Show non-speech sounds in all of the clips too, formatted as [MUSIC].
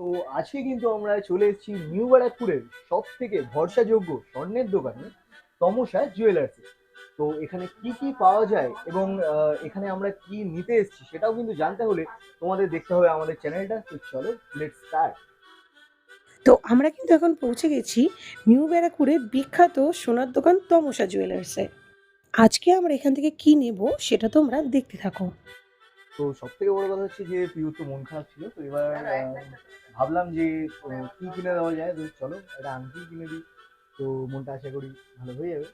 তো আজকে কিন্তু আমরা চলে এসেছি নিউ ব্যারাকপুরের সব থেকে ভরসাযোগ্য স্বর্ণের দোকানে, তমসা জুয়েলার্সে তো এখানে কি কি পাওয়া যায় এবং এখানে আমরা কি নিতে এসেছি সেটাও কিন্তু জানতে হলে তোমাদের দেখতে হবে আমাদের চ্যানেলটা। তো চলো লেট স্টার্ট তো আমরা কিন্তু এখন পৌঁছে গেছি নিউ ব্যারাকপুরের বিখ্যাত সোনার দোকান তমসা জুয়েলার্সে আজকে আমরা এখান থেকে কি নেব সেটা তোমরা দেখতে থাকো। তো সব থেকে বড় কথা হচ্ছে যে পিউর তো মন খারাপ ছিল তো এবার ভাবলাম যে কি কিনে দেওয়া যায়? তো চলো একটা আংটি কিনে দিই। তো মনটা আশা করি ভালো হয়ে যাবে।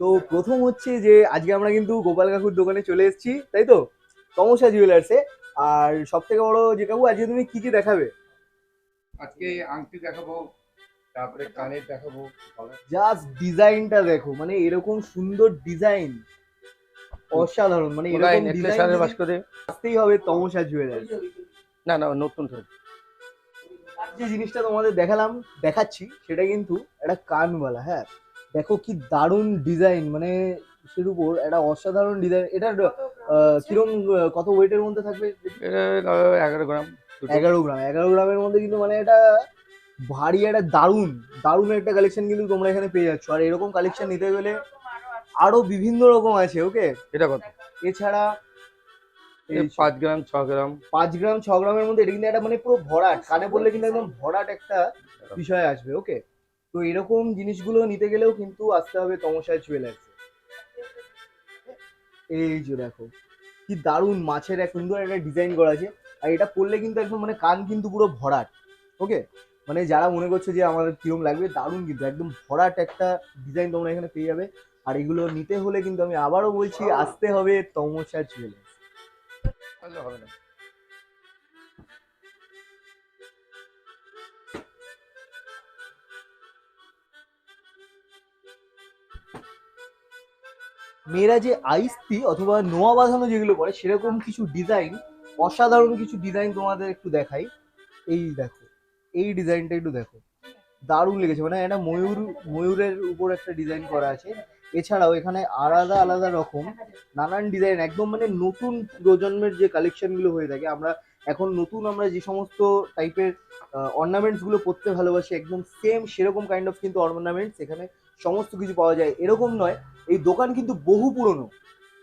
তো প্রথম হচ্ছে যে আজকে আমরা কিন্তু গোপাল কাকুর দোকানে চলে এসেছি তাই তো? তমসা জুয়েলার্সে আর সব থেকে বড় যে কাকু আজকে তুমি কি কি দেখাবে? আজকে আংটি দেখাবো তারপরে কানের দেখাবো জাস্ট ডিজাইনটা দেখো মানে এরকম সুন্দর ডিজাইন অসাধারণ মানে এরকম নেকলেস ডিজাইন বাস করে। আসতেই হবে তমসা জুয়েলার্স না না নতুন যে জিনিসটা তোমাদের দেখালাম দেখাচ্ছি সেটা কিন্তু একটা কানওয়ালা হ্যাঁ। দেখো কি দারুণ ডিজাইন মানে সের উপর একটা অসাধারণ ডিজাইন এটার কিরম কত ওয়েটের মধ্যে থাকবে? এগারো গ্রাম এগারো গ্রাম এগারো গ্রামের মধ্যে কিন্তু মানে এটা ভারী একটা দারুণ দারুণ একটা কালেকশন কিন্তু তোমরা এখানে পেয়ে যাচ্ছ। আর এরকম কালেকশন নিতে গেলে আরও বিভিন্ন রকম আছে ওকে এটা কত? এছাড়া পাঁচ গ্রাম ছ গ্রাম। পাঁচ গ্রাম ছ গ্রামের মধ্যে এটা কিন্তু একটা মানে পুরো ভরাট। কানে বললে কিন্তু একদম ভরাট একটা বিষয় আসবে ওকে তো এরকম জিনিসগুলো নিতে গেলেও কিন্তু আসতে হবে তমসায় জুয়েলার্স এই যে দেখো কি দারুণ মাছের এক সুন্দর একটা ডিজাইন করা আছে। আর এটা পরলে কিন্তু একদম মানে কান কিন্তু পুরো ভরাট ওকে মানে যারা মনে করছে যে আমাদের কিরম লাগবে দারুণ কিন্তু একদম ভরাট একটা ডিজাইন তোমরা এখানে পেয়ে যাবে। আর এগুলো নিতে হলে কিন্তু আমি আবারও বলছি আসতে হবে তমসা জুয়েলার্স হবে না। মেয়েরা যে আইস্তি অথবা নোয়া বাঁধানো যেগুলো করে সেরকম কিছু ডিজাইন অসাধারণ কিছু ডিজাইন তোমাদের একটু দেখাই। এই দেখো এই ডিজাইনটা একটু দেখো। দারুণ লেগেছে। মানে একটা ময়ূর ময়ূরের উপর একটা ডিজাইন করা আছে। এছাড়াও এখানে আলাদা আলাদা রকম নানান ডিজাইন একদম মানে নতুন প্রজন্মের যে কালেকশনগুলো হয়ে থাকে, আমরা এখন নতুন আমরা যে সমস্ত টাইপের অর্নামেন্টসগুলো পরতে ভালোবাসি, একদম সেম সেরকম কাইন্ড অফ কিন্তু অর্নামেন্টস এখানে সমস্ত কিছু পাওয়া যায়। এরকম নয়, এই দোকান কিন্তু বহু পুরনো,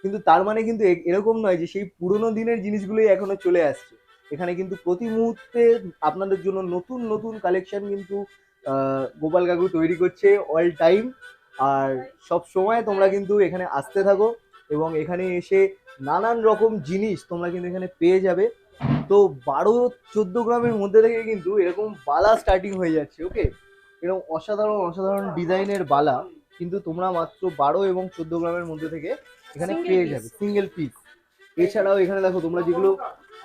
কিন্তু তার মানে কিন্তু এরকম নয় যে সেই পুরনো দিনের জিনিসগুলোই এখনও চলে আসছে। এখানে কিন্তু প্রতি মুহূর্তে আপনাদের জন্য নতুন নতুন কালেকশন কিন্তু গোপাল কাকু তৈরি করছে অল টাইম আর সব সময় তোমরা কিন্তু এখানে আসতে থাকো এবং এখানে এসে নানান রকম জিনিস তোমরা কিন্তু এখানে পেয়ে যাবে। তো বারো চোদ্দ গ্রামের মধ্যে থেকে কিন্তু এরকম বালা স্টার্টিং হয়ে যাচ্ছে ওকে এরকম অসাধারণ অসাধারণ ডিজাইনের বালা কিন্তু তোমরা মাত্র বারো এবং চোদ্দ গ্রামের মধ্যে থেকে এখানে পেয়ে যাবে সিঙ্গেল পিস এছাড়াও এখানে দেখো তোমরা যেগুলো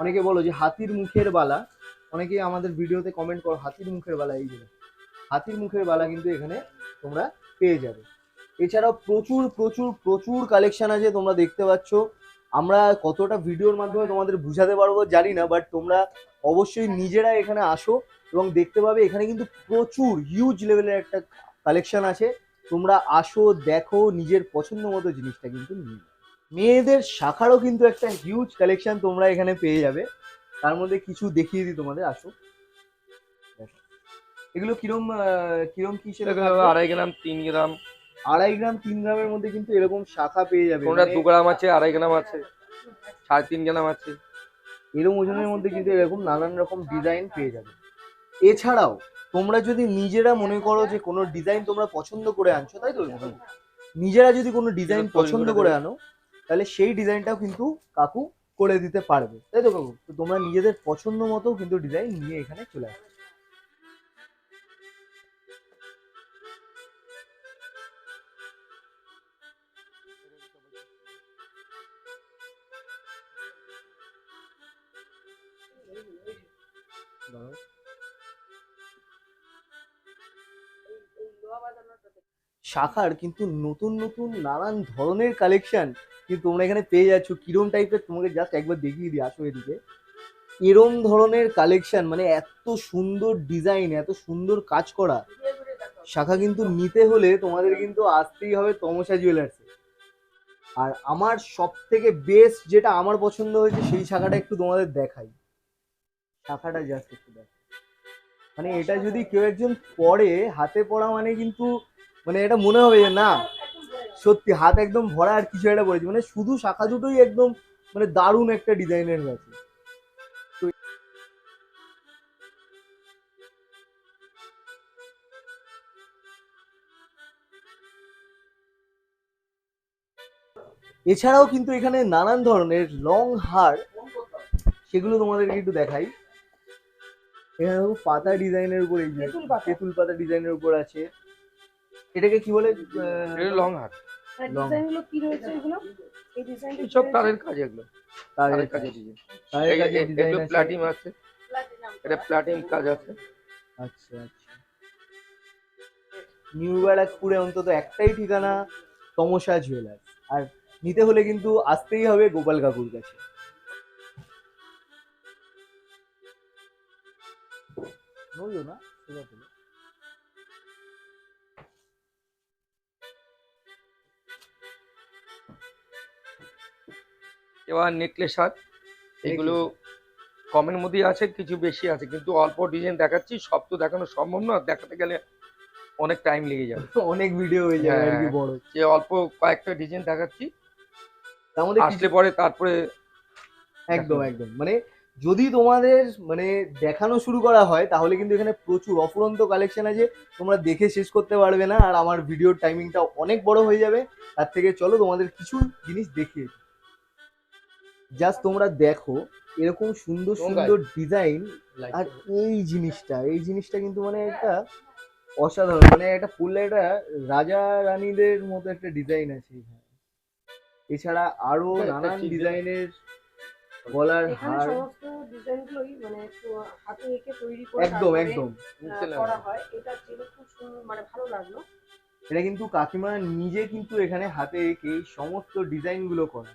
অনেকে বলো যে হাতির মুখের বালা অনেকে আমাদের ভিডিওতে কমেন্ট করো হাতির মুখের বালা এই যে হাতির মুখের বালা কিন্তু এখানে তোমরা পেয়ে যাবে। এছাড়াও প্রচুর প্রচুর প্রচুর কালেকশন আছে তোমরা দেখতে পাচ্ছ। আমরা কতটা ভিডিওর মাধ্যমে তোমাদের বুঝাতে পারব জানি না বাট তোমরা অবশ্যই নিজেরা এখানে আসো এবং দেখতে পাবে এখানে কিন্তু প্রচুর হিউজ লেভেলের একটা কালেকশন আছে। তোমরা আসো, দেখো, নিজের পছন্দ মতো জিনিসটা কিন্তু নিয়ে মেয়েদের শাখারও কিন্তু একটা হিউজ কালেকশন তোমরা এখানে পেয়ে যাবে। তার মধ্যে কিছু দেখিয়ে দিই তোমাদের, আসো। এগুলো কিরম কিরম কি আড়াই গ্রাম তিন গ্রাম। আড়াই গ্রাম তিন গ্রামের মধ্যে কিন্তু এরকম শাখা পেয়ে যাবে। কোনটা মানে দু গ্রাম আছে আড়াই গ্রাম আছে? সাড়ে তিন গ্রাম আছে? এরকম ওজনের মধ্যে কিন্তু এরকম নানান রকম ডিজাইন পেয়ে যাবে। এছাড়াও তোমরা যদি নিজেরা মনে করো যে কোনো ডিজাইন তোমরা পছন্দ করে আনছো তাই তো? নিজেরা যদি কোনো ডিজাইন পছন্দ করে করে আনো তাহলে সেই ডিজাইনটাও কিন্তু কাকু করে দিতে পারবে। তাই তো কাকু? তো তোমরা নিজেদের পছন্দ মতো কিন্তু ডিজাইন নিয়ে এখানে চলে আসবে। শাখার কিন্তু নতুন নতুন নানান ধরনের কালেকশন কিন্তু তোমরা এখানে পেয়ে যাচ্ছ। কিরম টাইপের তোমাকে জাস্ট একবার দেখিয়ে দিই আসো এদিকে। এরম ধরনের কালেকশন মানে এত সুন্দর ডিজাইন এত সুন্দর কাজ করা শাখা কিন্তু নিতে হলে তোমাদের কিন্তু আসতেই হবে তমসা জুয়েলার্সে আর আমার সব থেকে বেস্ট যেটা আমার পছন্দ হয়েছে সেই শাখাটা একটু তোমাদের দেখাই। শাখাটা জাস্ট একটু দেখ মানে এটা যদি কেউ একজন পড়ে, হাতে পড়া মানে কিন্তু মানে এটা মনে হবে যে না সত্যি হাত একদম ভরা আর কিছু একটা পড়েছে মানে শুধু শাখা দুটোই একদম মানে দারুণ একটা ডিজাইনের গেছে। এছাড়াও কিন্তু এখানে নানান ধরনের লং হার সেগুলো তোমাদেরকে একটু দেখাই। এখানে পাতা ডিজাইনের উপর এই। তেঁতুল পাতা ডিজাইনের উপর আছে। এটাকে কি বলে? এটা লং হাট আর Long. কি রয়েছে এগুলো? এই ডিজাইনটা সব তারের কাজ এগুলো। তারের তারের কাজ। কাজের ডিজাইন তারের কাজের ডিজাইন এগুলো আছে। প্লাটিম আছে। এটা প্লাটিম কাজ আছে। আচ্ছা আচ্ছা। নিউ ব্যারাকপুরে অন্তত একটাই ঠিকানা তমসা জুয়েলার্স আর নিতে হলে কিন্তু আসতেই হবে গোপাল কাকুর কাছে। না? এবার নেকলেস হাট এগুলো কমের মধ্যেই আছে কিছু বেশি আছে কিন্তু অল্প ডিজাইন দেখাচ্ছি সব তো দেখানো সম্ভব না দেখাতে গেলে অনেক টাইম লেগে যাবে। [LAUGHS] অনেক ভিডিও হয়ে যাবে আর কি হ্যাঁ। বড়। যে অল্প কয়েকটা ডিজাইন দেখাচ্ছি তার আসলে পরে তারপরে একদম একদম। মানে যদি তোমাদের মানে দেখানো শুরু করা হয় তাহলে কিন্তু এখানে প্রচুর অফুরন্ত কালেকশন আছে তোমরা দেখে শেষ করতে পারবে না আর আমার ভিডিওর টাইমিংটা অনেক বড় হয়ে যাবে। তার থেকে চলো তোমাদের কিছু জিনিস দেখিয়ে জাস্ট তোমরা দেখো এরকম সুন্দর সুন্দর ডিজাইন আর এই জিনিসটা এই জিনিসটা কিন্তু মানে একটা অসাধারণ মানে একটা পড়লে একটা রাজা রানীদের মতো একটা ডিজাইন আছে এখানে। এছাড়া আরও এটা নানান ডিজাইনের গলার হার। সমস্ত ডিজাইনগুলোই মানে হাতে এঁকে তৈরি করে একদম একদম। আহ, করা হয়। এটা ছিল খুব সুন্দর মানে ভালো লাগল। এটা কিন্তু কাকিমা নিজে কিন্তু এখানে হাতে এঁকে সমস্ত ডিজাইনগুলো করা।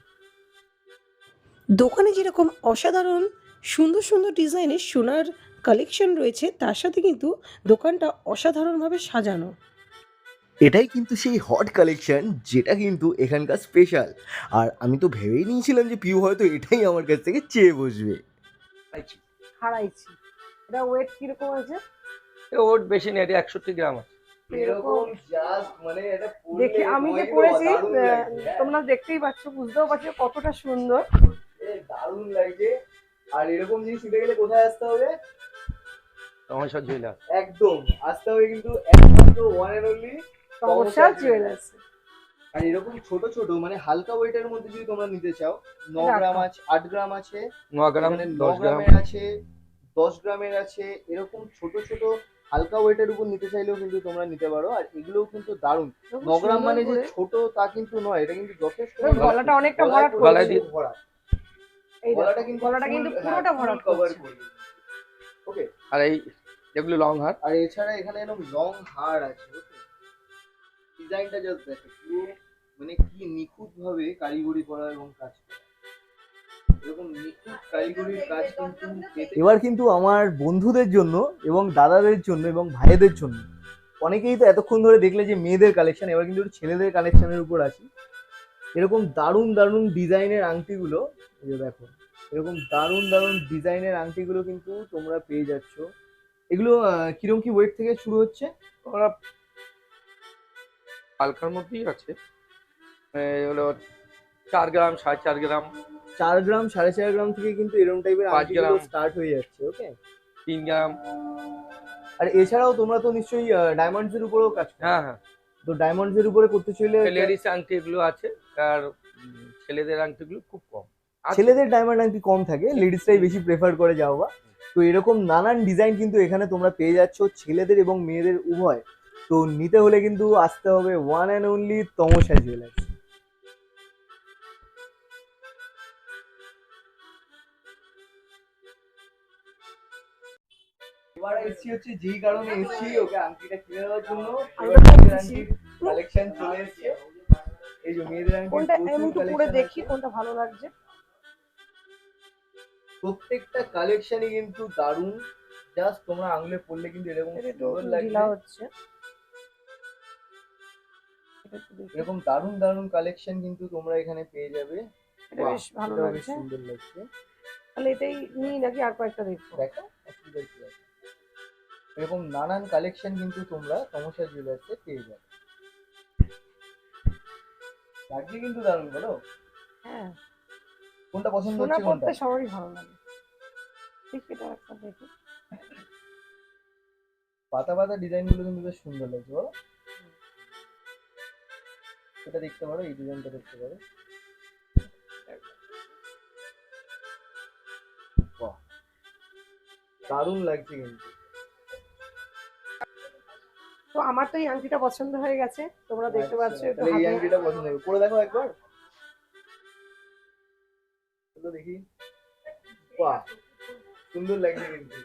দোকানে যেরকম অসাধারণ সুন্দর সুন্দর ডিজাইনের সোনার কালেকশন রয়েছে তার সাথে কিন্তু দোকানটা অসাধারণভাবে সাজানো। এটাই কিন্তু সেই হট কালেকশন যেটা কিন্তু এখানকার স্পেশাল আর আমি তো ভেবেই নিয়েছিলাম যে পিউ হয়তো এটাই আমার কাছ থেকে চেয়ে বসবে। হারাইছি। এটা ওয়েট কীরকম আছে? ওর বেশি নেই এটা একষট্টি গ্রাম আছে। এরকম মানে এটা দেখি আমি যে পড়েছি তোমরা দেখতেই পাচ্ছ বুঝতেও পারছ কতটা সুন্দর। দারুণ লাগছে। আর এরকম জিনিস নিতে গেলে কোথায় আসতে হবে? তমাশা জুয়েলার একদম। আসতে হবে কিন্তু একমাত্র ওয়ান এন্ড অনলি সমস্যা জুয়েলার্স আর এরকম ছোট ছোট মানে হালকা ওয়েটের মধ্যে যদি তোমরা নিতে চাও ন গ্রাম আছে আট গ্রাম আছে ন গ্রাম দশ গ্রাম। গ্রামের আছে দশ গ্রামের আছে এরকম ছোট ছোট হালকা ওয়েটের উপর নিতে চাইলেও কিন্তু তোমরা নিতে পারো। আর এগুলোও কিন্তু দারুণ। ন গ্রাম মানে যে ছোট তা কিন্তু নয় এটা কিন্তু যথেষ্ট গলাটা অনেকটা ভরাট গলায় দিয়ে- ভরা এই গলাটা কিন্তু গলাটা কিন্তু full- পুরোটা হ্যাঁ, ভরাট full cover করছে। করবে। ওকে আর এই যেগুলো লং হাট আর এছাড়া এখানে এরকম লং হার আছে ডিজাইনটা জাস্ট দেখো পুরো মানে কি নিখুঁত ভাবে কারিগরি করা এবং কাজ করা। এরকম নিখুঁত কারিগরির কাজ কিন্তু এবার কিন্তু আমার বন্ধুদের জন্য এবং দাদাদের জন্য এবং ভাইদের জন্য অনেকেই তো এতক্ষণ ধরে দেখলে যে মেয়েদের কালেকশন এবার কিন্তু ছেলেদের কালেকশনের উপর আছি। এরকম দারুণ দারুণ ডিজাইনের আংটিগুলো এই দেখো এরকম দারুণ দারুণ ডিজাইনের আংটিগুলো কিন্তু তোমরা পেয়ে যাচ্ছ। এগুলো কিরম কি ওয়েট থেকে শুরু হচ্ছে? ওরা হালকার মধ্যেই আছে। এই হলো চার গ্রাম সাড়ে চার গ্রাম। চার গ্রাম সাড়ে চার গ্রাম থেকে কিন্তু এরকম টাইপের পাঁচ আংটিগুলো গ্রাম। স্টার্ট হয়ে যাচ্ছে ওকে তিন গ্রাম। আর এছাড়াও তোমরা তো নিশ্চয়ই ডায়মন্ডস এর উপরেও কাজ হ্যাঁ হ্যাঁ। তো ডায়মন্ডস এর উপরে করতে চাইলে লেডিস আংটি এগুলো আছে আর ছেলেদের আংটিগুলো খুব কম। ছেলেদের ডায়মন্ড আংটি কম থাকে লেডিসটাই বেশি প্রেফার করে যাও বা তো এরকম নানান ডিজাইন কিন্তু এখানে তোমরা পেয়ে যাচ্ছ ছেলেদের এবং মেয়েদের উভয়। তো নিতে হলে কিন্তু আসতে হবে one and only Tamasa jewellers এবার এসছি হচ্ছে যেই কারণে এসছি ওকে আংটিটা কিনে দেওয়ার জন্য। মেয়েদের কালেকশন চলে এসছে। এই যে মেয়েদের আংটির কোনটা আমি একটু পরে দেখি কোনটা ভালো লাগছে। প্রত্যেকটা কালেকশনই কিন্তু দারুণ। জাস্ট তোমরা আঙুলে পড়লে কিন্তু এরকম সুন্দর লাগবে। হচ্ছে। এরকম দারুণ দারুণ কালেকশন কিন্তু তোমরা এখানে পেয়ে যাবে। এটা বেশ ভালো লাগছে। সুন্দর লাগছে। তাহলে এটাই নিই নাকি আর কয়েকটা দেখব? দেখো অসুবিধার কি আছে এরকম নানান কালেকশন কিন্তু তোমরা তমসা জুয়েলার্সে পেয়ে যাবে। লাগছে কিন্তু দারুণ বলো? হ্যাঁ। কোনটা পছন্দ সোনা হচ্ছে কোনটা? পড়তে সবারই ভালো লাগে। ঠিক এটা একটা দেখি। পাতা পাতা ডিজাইনগুলো কিন্তু বেশ সুন্দর লাগছে বলো। এটা দেখতে পারো এই ডিজাইনটা দেখতে পারো। বাহ দারুণ লাগছে কিন্তু। তো আমার তো এই আংটিটা পছন্দ হয়ে গেছে তোমরা দেখতে পাচ্ছ আচ্ছা, তাহলে এই আংটিটা পছন্দ হবে। পরে দেখো একবার। তো দেখি। বাহ সুন্দর লাগছে কিন্তু?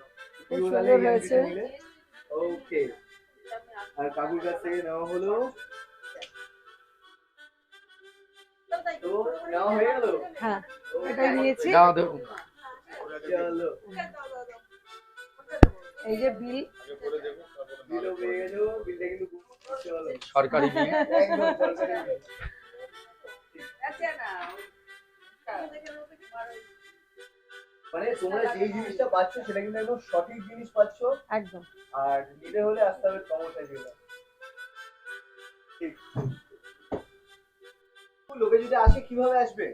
ওকে আর কাকুর কাছ থেকে নেওয়া হলো। তো নেওয়া হয়ে গেল? হ্যাঁ এটাই নিয়েছি। দাও দেখুন চলো। এই যে বিল। বিলও পেয়ে গেছো। বিলটা কিন্তু চলো। সরকারি বিল। একদম সরকারি bill। মানে তোমরা যেই জিনিসটা পাচ্ছ সেটা কিন্তু একদম সঠিক জিনিস পাচ্ছ। একদম। আর নিতে হলে আসতে হবে ঠিক। লোকে যদি আসে কীভাবে আসবে?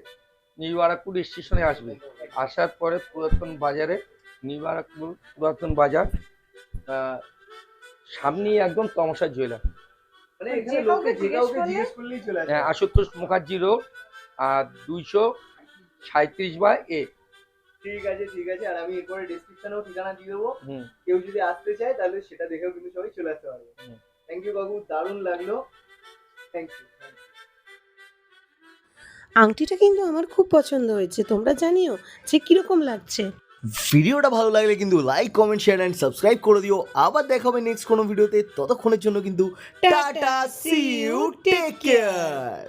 নিউ বারাকপুর স্টেশনে আসবে। আসার পরে পুরাতন বাজারে নিউ বারাকপুর পুরাতন বাজার আহ, সামনেই একদম তমসা জুয়েলার। মানে এখানে লোকে জিজ্ঞেস কাউকে করলে- জিজ্ঞেস করলেই চলে আসবে হ্যাঁ, আশুতোষ মুখার্জি রোড আর দুইশো সাঁত্রিশ বা এ ঠিক আছে ঠিক আছে আর আমি এরপরে ডেসক্রিপশনেও ঠিকানা দিয়ে দেবো। কেউ যদি আসতে চায় তাহলে সেটা দেখেও কিন্তু সবাই চলে আসতে পারবে। থ্যাংক ইউ বাবু দারুণ লাগল। থ্যাংক ইউ আংটিটা কিন্তু আমার খুব পছন্দ হয়েছে তোমরা জানিও যে কীরকম লাগছে। ভিডিওটা ভালো লাগলে কিন্তু like comment share and subscribe করে দিও। আবার দেখা হবে নেক্সট কোনো ভিডিওতে। ততক্ষণের জন্য কিন্তু tata see you take care